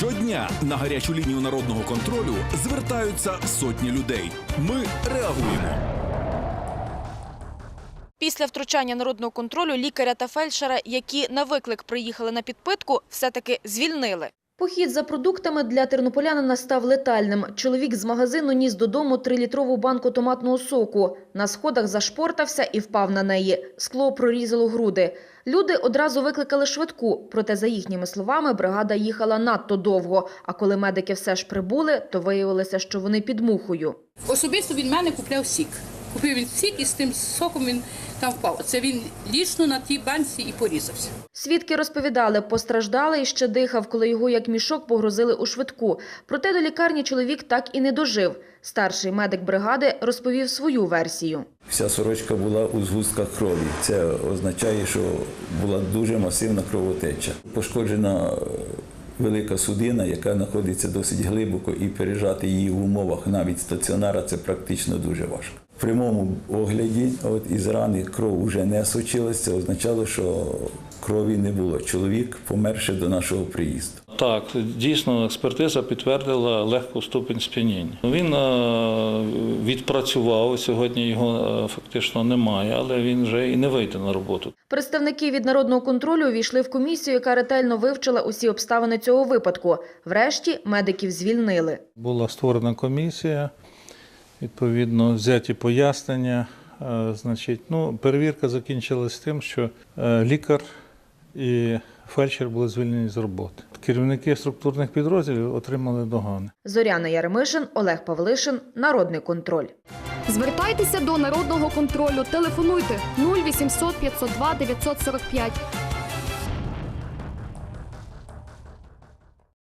Щодня на гарячу лінію народного контролю звертаються сотні людей. Ми реагуємо. Після втручання народного контролю лікаря та фельдшера, які на виклик приїхали на підпитку, все-таки звільнили. Похід за продуктами для тернополянина став летальним. Чоловік з магазину ніс додому трилітрову банку томатного соку. На сходах зашпортався і впав на неї. Скло прорізало груди. Люди одразу викликали швидку, проте, за їхніми словами, бригада їхала надто довго. А коли медики все ж прибули, то виявилося, що вони під мухою. Особисто він мене купляв сік. Купив він сік і з тим соком він там впав. Це він лічно на тій банці і порізався. Свідки розповідали, постраждалий ще дихав, коли його як мішок погрузили у швидку. Проте до лікарні чоловік так і не дожив. Старший медик бригади розповів свою версію. Вся сорочка була у згустках крові. Це означає, що була дуже масивна кровотеча. Пошкоджена е, велика судина, яка знаходиться досить глибоко, і пережати її в умовах навіть стаціонара це практично дуже важко. В прямому огляді, от із рани кров вже не сочилася, це означало, що крові не було. Чоловік помер ще до нашого приїзду. Так, дійсно, експертиза підтвердила легку ступень сп'яніння. Він е, відпрацював, сьогодні його е, фактично немає, але він вже і не вийде на роботу. Представники від народного контролю увійшли в комісію, яка ретельно вивчила усі обставини цього випадку. Врешті медиків звільнили. Була створена комісія, відповідно, взяті пояснення. Е, Значить, ну, перевірка закінчилась тим, що е, лікар і фельдшер були звільнені з роботи. Керівники структурних підрозділів отримали догани. Зоряна Яремишин, Олег Павлишин, Народний контроль. Звертайтеся до народного контролю. Телефонуйте 0800 502 945